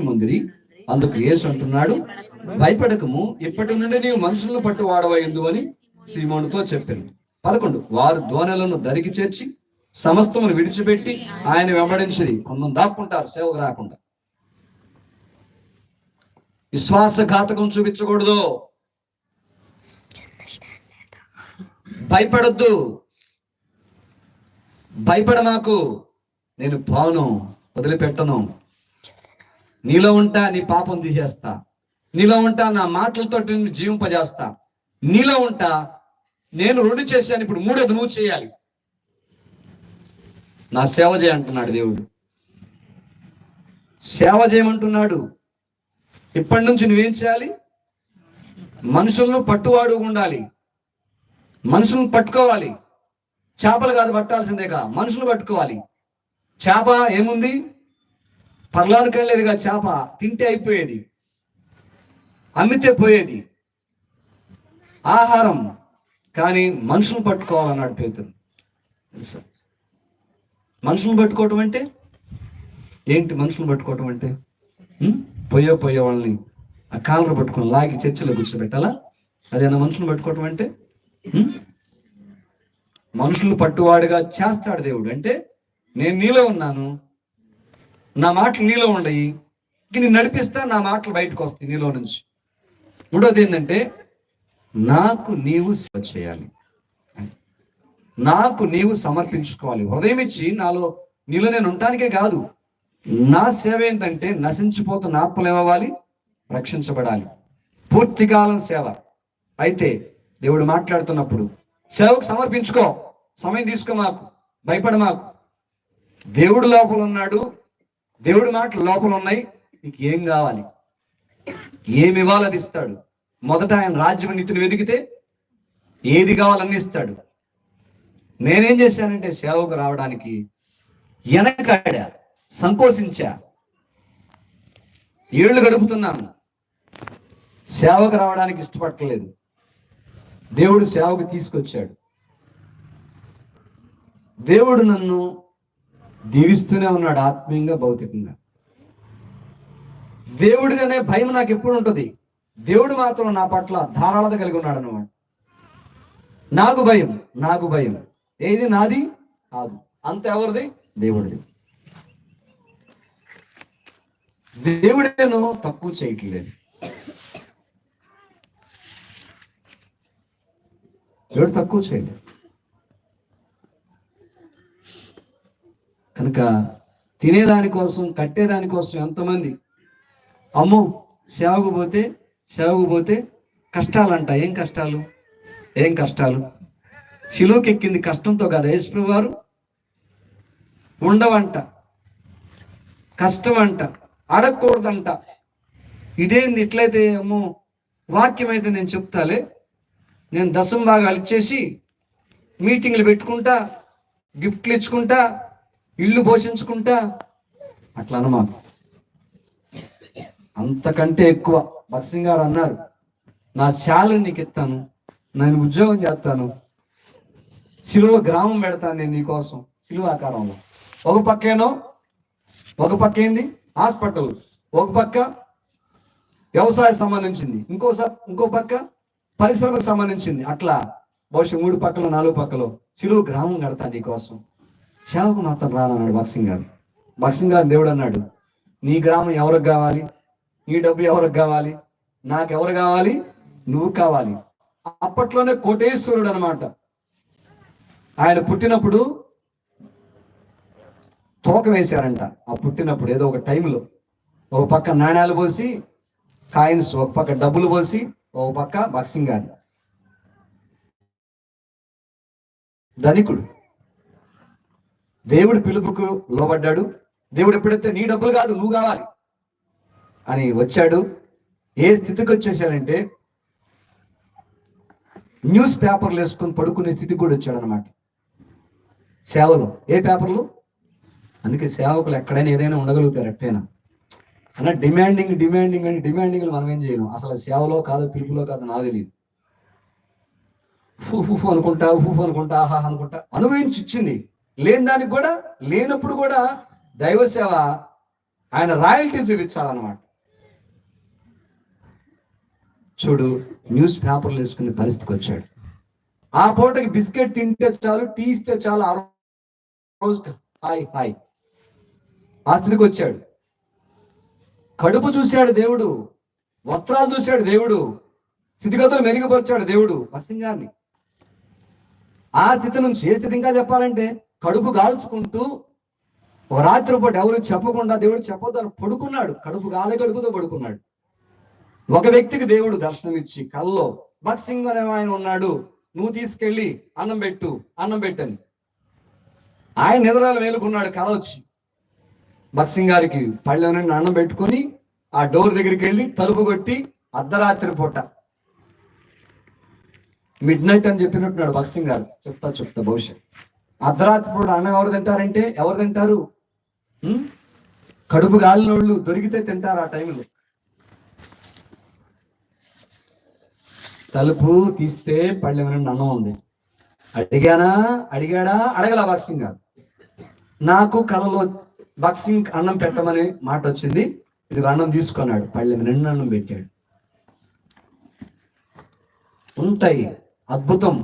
సమయం ఉందిరి అందుకు యేసు అంటున్నాడు భయపడకము ఇప్పటి నుండి నీవు మనుషులను పట్టు వాడవైందు అని సీమోనుతో చెప్పాను. పదకొండు వారు దోనెలను దరికి చేర్చి సమస్తమును విడిచిపెట్టి ఆయన వెంబడించి కొందరు దాక్కుంటారు సేవకు రాకుండా. విశ్వాసఘాతకం చూపించకూడదు. భయపడద్దు. భయపడ నాకు నేను పోను వదిలిపెట్టను. నీలో ఉంటా నీ పాపం తీసేస్తా. నీలో ఉంటా నా మాటలతో నిన్ను జీవింపజేస్తా. నీలో ఉంటా నేను రెండు చేశాను ఇప్పుడు మూడోది నువ్వు చేయాలి. నా సేవ చేయంటున్నాడు దేవుడు. సేవ చేయమంటున్నాడు. ఇప్పటి నుంచి నువ్వేం చేయాలి? మనుషులను పట్టువాడు ఉండాలి. మనుషులను పట్టుకోవాలి. చేపలు కాదు పట్టాల్సిందేగా మనుషులు పట్టుకోవాలి. చేప ఏముంది? పర్లానికి వెళ్ళేదిగా చేప తింటే అయిపోయేది. అమ్మితే పోయేది. ఆహారం. కానీ మనుషులు పట్టుకోవాలన్నాడు పేతురు. తెలుసా మనుషులు పట్టుకోవటం అంటే? ఏంటి మనుషులు పట్టుకోవటం అంటే? పోయో పొయ్యో పొయ్యో వాళ్ళని ఆ కాలర్ పట్టుకొని లాగి చర్చిలో కూర్చోబెట్టాలా? అదేనా మనుషులు పట్టుకోవటం అంటే? Hmm? మనుషులు పట్టువాడుగా చేస్తాడు దేవుడు. అంటే నేను నీలో ఉన్నాను నా మాటలు నీలో ఉండయి. నేను నడిపిస్తా నా మాటలు బయటకు వస్తాయి నీలో నుంచి. మూడోది ఏంటంటే నాకు నీవు సేవ చేయాలి. నాకు నీవు సమర్పించుకోవాలి. హృదయం ఇచ్చి నాలో నీలో నేను ఉండటానికే కాదు నా సేవ ఏంటంటే నశించిపోతున్న ఆత్మలు ఏమవ్వాలి? రక్షించబడాలి. పూర్తికాలం సేవ. అయితే దేవుడు మాట్లాడుతున్నప్పుడు సేవకు సమర్పించుకో. సమయం తీసుకో మాకు. భయపడ మాకు. దేవుడు లోపల ఉన్నాడు దేవుడి మాటలు లోపల ఉన్నాయి. నీకు ఏం కావాలి? ఏమి ఇవ్వాలి అది ఇస్తాడు. మొదట ఆయన రాజ్యం నీతిని వెతికితే ఏది కావాలన్నీ ఇస్తాడు. నేనేం చేశానంటే సేవకు రావడానికి వెనకాడా సంకోచించా. ఏళ్ళు గడుపుతున్నాను. సేవకు రావడానికి ఇష్టపడలేదు దేవుడు సేవకు తీసుకొచ్చాడు. దేవుడు నన్ను దీవిస్తూనే ఉన్నాడు ఆత్మీయంగా భౌతికంగా. దేవుడిది అనే భయం నాకు ఎప్పుడు ఉంటుంది? దేవుడు మాత్రం నా పట్ల ధారాళత కలిగి ఉన్నాడు అన్నమాట నాకు భయం నాకు భయం. ఏది నాది? కాదు. అంత ఎవరిది? దేవుడిది. దేవుడేను తక్కువ చేయట్లేదు దేవుడు తక్కువ చేయలేదు. కనుక తినేదానికోసం కట్టేదానికోసం ఎంతమంది? అమ్మో సేవకు పోతే సేవకు పోతే కష్టాలంట. ఏం కష్టాలు? ఏం కష్టాలు? శిలోకి ఎక్కింది కష్టంతో కదా. యేసు వారు ఉండవంట కష్టం అంట అడగకూడదంట. ఇదేంది? ఇట్లయితే అమ్మో వాక్యం అయితే నేను చెప్తాలే. నేను దశం భాగాలు ఇచ్చేసి మీటింగ్లు పెట్టుకుంటా గిఫ్ట్లు ఇచ్చుకుంటా ఇల్లు పోషించుకుంటా? అట్లా అనమాట అంతకంటే ఎక్కువ భక్సింగ్ గారు అన్నారు. నా శాలని నీకు ఇస్తాను నేను ఉద్యోగం చేస్తాను సిలువ గ్రామం పెడతాను నేను నీకోసం సిలువ ఆకారంలో. ఒక పక్కేనో ఒక పక్క ఏంది? హాస్పిటల్. ఒక పక్క వ్యవసాయ సంబంధించింది. ఇంకో ఇంకో పక్క పరిశ్రమకు సంబంధించింది. అట్లా. బహుశా మూడు పక్కలు నాలుగు పక్కలు. సిలువ గ్రామం కడతా నీకోసం. సేవకు మాత్రం రానన్నాడు బక్సింగ్ గారు. బక్సింగ్ గారు దేవుడు అన్నాడు నీ గ్రామం ఎవరికి కావాలి? నీ డబ్బు ఎవరికి కావాలి? నాకు ఎవరు కావాలి? నువ్వు కావాలి. అప్పట్లోనే కోటేశ్వరుడు అన్నమాట. ఆయన పుట్టినప్పుడు తోక వేశారంట. ఆ పుట్టినప్పుడు ఏదో ఒక టైంలో ఒక పక్క నాణ్యాలు పోసి కాయిన్స్ ఒక పక్క డబ్బులు పోసి ఒక పక్క బక్సింగ్ గారు. ధనికుడు. దేవుడి పిలుపుకు లోబడ్డాడు. దేవుడు ఎప్పుడైతే నీ డబ్బులు కాదు నువ్వు కావాలి అని వచ్చాడు. ఏ స్థితికి వచ్చేసాడంటే న్యూస్ పేపర్లు వేసుకొని పడుకునే స్థితికి కూడా వచ్చాడనమాట సేవలు. సేవలో ఏ పేపర్లు? అందుకే సేవకులు ఎక్కడైనా ఏదైనా ఉండగలుగుతారు ఎట్టైనా. అన్న డిమాండింగ్ డిమాండింగ్ అని డిమాండింగ్ మనం ఏం చేయలేం. అసలు సేవలో కాదు పిలుపులో కాదు నాకు తెలియదు. ఫూ అనుకుంటా ఫూ అనుకుంటా ఆహా అనుకుంటా అనుభవించి ఇచ్చింది లేని దానికి కూడా లేనప్పుడు కూడా దైవ సేవ ఆయన రాయల్టీ చూపించాలన్నమాట. చూడు న్యూస్ పేపర్లు వేసుకునే పరిస్థితికి వచ్చాడు. ఆ పూటకి బిస్కెట్ తింటే చాలు టీ ఇస్తే చాలు ఆ రోజు హాయ్ హాయ్. ఆ వచ్చాడు. కడుపు చూశాడు దేవుడు వస్త్రాలు చూశాడు దేవుడు స్థితిగతులు మెరుగుపరిచాడు దేవుడు వసింగ్ ఆ స్థితి నుంచి ఏ స్థితి ఇంకా చెప్పాలంటే కడుపు గాల్చుకుంటూ ఒక రాత్రి పూట ఎవరు చెప్పకుండా దేవుడు చెప్పొద్దని పడుకున్నాడు. కడుపు గాలి కడుపుతో పడుకున్నాడు. ఒక వ్యక్తికి దేవుడు దర్శనమిచ్చి కల్లో బక్సింగ్ అనే ఆయన ఉన్నాడు. నువ్వు తీసుకెళ్ళి అన్నం పెట్టు అన్నం పెట్టని. ఆయన నిద్రలు మేలుకున్నాడు కల వచ్చి. బక్సింగ్ గారికి పళ్ళె అన్నం పెట్టుకొని ఆ డోర్ దగ్గరికి వెళ్ళి తలుపు కొట్టి అర్ధరాత్రి పూట. మిడ్ నైట్ అని చెప్పినట్టున్నాడు బక్సింగ్ గారు. చెప్తా చెప్తా భవిష్యత్. అర్ధరాత్రి పూట అన్నం ఎవరు తింటారంటే ఎవరు తింటారు? కడుపు గాలినోళ్ళు దొరికితే తింటారు ఆ టైంలో. తలుపు తీస్తే పళ్ళెం రెండు అన్నం ఉంది. అడిగానా? అడిగాడా? అడగల బాక్సింగ్ గారు నాకు కళలో బాక్సింగ్ అన్నం పెట్టమని మాట వచ్చింది. ఇది అన్నం తీసుకున్నాడు. పళ్ళెం రెండు అన్నం పెట్టాడు. ఉంటాయి. అద్భుతం.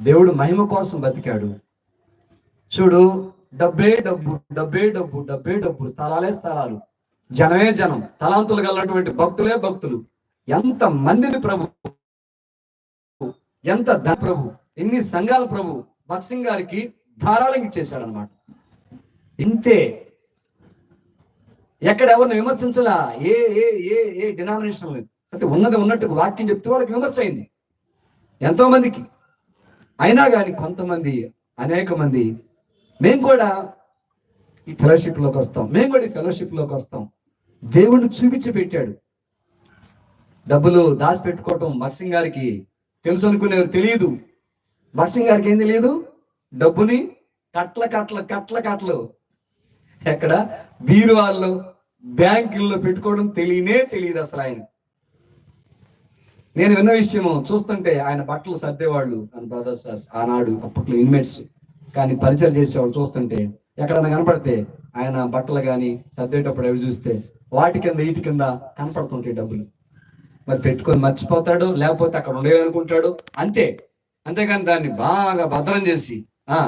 దేవుడు మహిమ కోసం బతికాడు. చూడు డబ్బే డబ్బు డబ్బే డబ్బు డబ్బే డబ్బు స్థలాలే స్థలాలు. జనమే జనం తలాంతులు గలటువంటి భక్తులే భక్తులు. ఎంత మందిని ప్రభు? ఎంత ధన ప్రభు? ఎన్ని సంఘాల ప్రభు? భక్సింగ్ గారికి ధారాళంగా ఇచ్చేశాడు అనమాట ఇంతే. ఎక్కడ ఎవరిని విమర్శించలా? ఏ ఏ ఏ ఏ డినామినేషన్ లేదు. అయితే ఉన్నది ఉన్నట్టు వాక్యం చెప్తే వాళ్ళకి విమర్శ అయింది. ఎంతో మందికి అయినా కానీ కొంతమంది అనేక మంది మేము కూడా ఈ ఫెలోషిప్లోకి వస్తాం. మేము కూడా ఈ ఫెలోషిప్లోకి వస్తాం. దేవుణ్ణి చూపించి పెట్టాడు. డబ్బులు దాచిపెట్టుకోవటం మర్సింగ్ గారికి తెలుసు అనుకునేవారు తెలియదు. మర్సింగ్ గారికి ఏం తెలియదు? డబ్బుని కట్ల కట్ల కట్ల కట్టలు ఎక్కడ? బీరువాళ్ళు బ్యాంకుల్లో పెట్టుకోవడం తెలియనే తెలియదు అసలు ఆయన. నేను విన్న విషయము చూస్తుంటే ఆయన బట్టలు సర్దేవాళ్ళు మన బ్రదర్స్ ఆనాడు అప్పట్లో ఇన్మేట్స్ కానీ పరిచయం చేసేవాళ్ళు చూస్తుంటే ఎక్కడన్నా కనపడితే ఆయన బట్టలు కానీ సర్దేటప్పుడు అవి చూస్తే వాటి కింద వీటి కింద కనపడుతుంటాయి డబ్బులు. మరి పెట్టుకొని మర్చిపోతాడు లేకపోతే అక్కడ ఉండేవి అనుకుంటాడు. అంతే. అంతేగాని దాన్ని బాగా భద్రం చేసి ఆ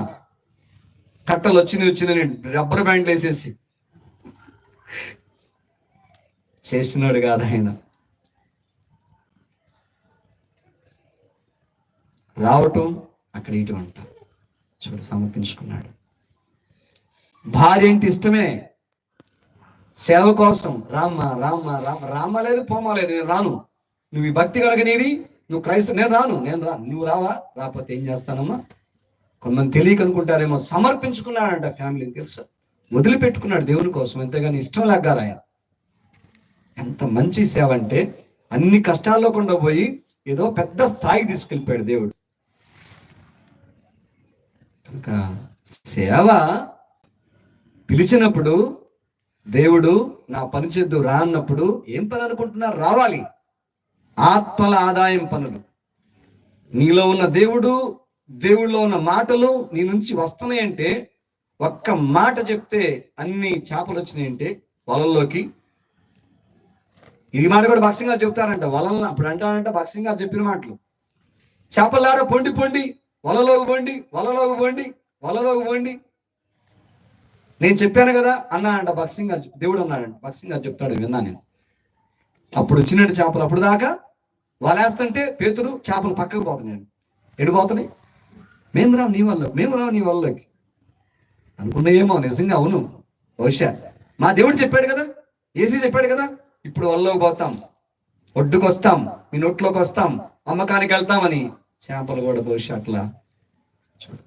కట్టలు వచ్చినాయి వచ్చినాయి రబ్బర్ బ్యాండ్లు వేసేసి. చేసినాడు కాదు ఆయన. రావటం అక్కడ ఇటు అంటారు చూడు సమర్పించుకున్నాడు భార్య అంటే ఇష్టమే. సేవ కోసం రామ్మ రామ్మ రామ రామ లేదు పోమ లేదు నేను రాను. నువ్వు ఈ భక్తి కనుక నీది నువ్వు క్రైస్తవు నేను రాను నేను రాను. నువ్వు రావా? రాకపోతే ఏం చేస్తానమ్మా? కొంతమంది తెలియక అనుకుంటారేమో సమర్పించుకున్నాడంట ఫ్యామిలీని తెలుసు? వదిలిపెట్టుకున్నాడు దేవుని కోసం. ఎంతగానో ఇష్టం లేక ఆయన. ఎంత మంచి సేవ అంటే అన్ని కష్టాల్లో కూడా పోయి ఏదో పెద్ద స్థాయికి తీసుకెళ్ళిపోయాడు దేవుడు. కనుక సేవ పిలిచినప్పుడు దేవుడు నా పని చేద్దు రా అన్నప్పుడు ఏం పని అనుకుంటున్నారు? రావాలి. ఆత్మల ఆదాయం పనులు. నీలో ఉన్న దేవుడు దేవుడిలో ఉన్న మాటలు నీ నుంచి వస్తున్నాయంటే ఒక్క మాట చెప్తే అన్ని చేపలు వచ్చినాయంటే వలల్లోకి. ఇది మాట కూడా భక్సింగ్ గారు చెప్తారంట వలన అప్పుడు అంటారంట భక్సింగ్ గారు చెప్పిన మాటలు. చేపలారా పొండి పొండి. వలలోకి పోండి వలలోకి పోండి వలలోకి పోండి. నేను చెప్పాను కదా అన్నాడంట భక్సింగ్ గారు దేవుడు అన్నాడంట భక్సింగ్ గారు చెప్తాడు విన్నా నేను. అప్పుడు వచ్చినట్టు చేపలు అప్పుడు దాకా వలేస్తుంటే పేతురు చేపలు పక్కకు పోతున్నాడు ఎడు పోతున్నాయి? మేము రావు నీ వల్ల మేము రావు నీ వల్లకి. అనుకున్నాయేమో నిజంగా అవును. బహుశా. మా దేవుడు చెప్పాడు కదా ఏసీ చెప్పాడు కదా ఇప్పుడు వల్లోకి పోతాం. ఒడ్డుకు వస్తాం మీ నోట్లోకి వస్తాం అమ్మకానికి వెళ్తామని. చేపలు కూడా బహుశా అట్లా చూడు.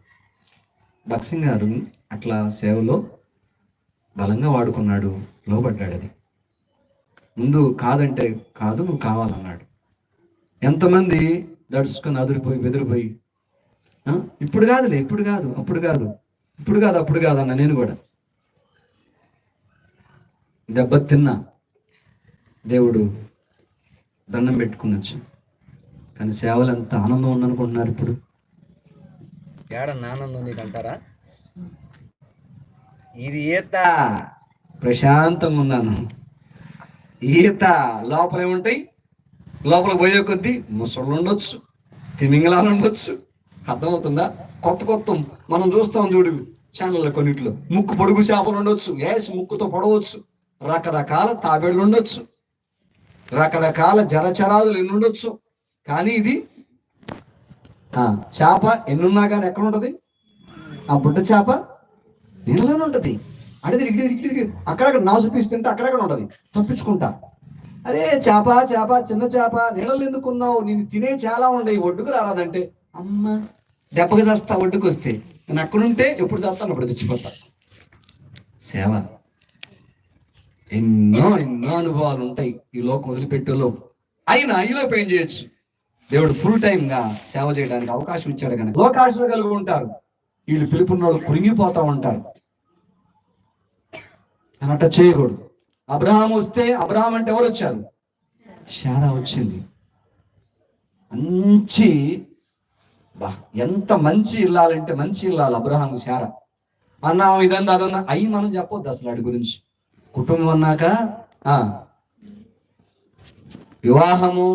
భక్సింగ్ గారు అట్లా సేవలో బలంగా వాడుకున్నాడు లోబడ్డాడు అది. ముందు కాదంటే కాదు నువ్వు కావాలన్నాడు. ఎంతమంది దడుచుకొని అదిరిపోయి బెదిరిపోయి ఇప్పుడు కాదులే ఇప్పుడు కాదు అప్పుడు కాదు ఇప్పుడు కాదు అప్పుడు కాదు అన్న నేను కూడా. దెబ్బ తిన్నా దేవుడు దండం పెట్టుకుని వచ్చాను కానీ సేవలు ఎంత ఆనందం ఉందనుకుంటున్నారు ఇప్పుడు? ఏడన్న ఆనందం నీకు అంటారా ఇది ఈత. ప్రశాంతంగా ఉన్నాను. ఈత. లోపల ఏముంటాయి లోపల పోయే కొద్దీ ముసళ్ళు ఉండొచ్చు తిమింగళాలు ఉండొచ్చు. అర్థమవుతుందా? కొత్త కొత్త మనం చూస్తాం చూడు ఛానల్లో కొన్నిట్లో. ముక్కు పొడుగు చేపలు ఉండొచ్చు ఏసి ముక్కుతో పొడవచ్చు. రకరకాల తాబేళ్ళు ఉండొచ్చు. రకరకాల జరచరాదులు ఎన్ని ఉండొచ్చు. కానీ ఇది ఆ, చేప ఎన్నున్నా కానీ ఎక్కడ ఉంటుంది ఆ బుడ్డ చేప నీళ్ళలోనే ఉంటుంది. అడిది ఇక్కడి ఇక్కడి అక్కడక్కడ నా చూపిస్తుంటే అక్కడక్కడ ఉంటుంది. తప్పించుకుంటా. అరే చేప చేప చిన్న చేప నీళ్ళలో ఎందుకున్నావు నేను తినే చాలా ఉండే ఒడ్డుకు రారాదంటే. అమ్మ దెబ్బకి చేస్తా ఒడ్డుకు వస్తే. నేను అక్కడుంటే ఎప్పుడు చేస్తాను? అప్పుడు చచ్చిపోతా. సేవ. ఎన్నో ఎన్నో అనుభవాలు ఉంటాయి ఈ లోకం వదిలిపెట్టేలో అయినా ఈలోపు ఏం చేయొచ్చు? దేవుడు ఫుల్ టైం గా సేవ చేయడానికి అవకాశం ఇచ్చాడు కనుక. లోకాశలు కలిగి ఉంటారు. వీళ్ళు పిలుపున్న వాళ్ళు కురింగిపోతా ఉంటారు. అన్నట్ట చేయకూడదు. అబ్రహాం వస్తే అబ్రహాం అంటే ఎవరు వచ్చారు? శారా వచ్చింది. మంచి బా ఎంత మంచి ఇల్లాలంటే మంచి ఇల్లాలి అబ్రహాం శారా. అన్నా ఇదంతా అదన్నా అయి మనం చెప్పొద్దు అసలు వాడి గురించి. కుటుంబం అన్నాక ఆ, వివాహము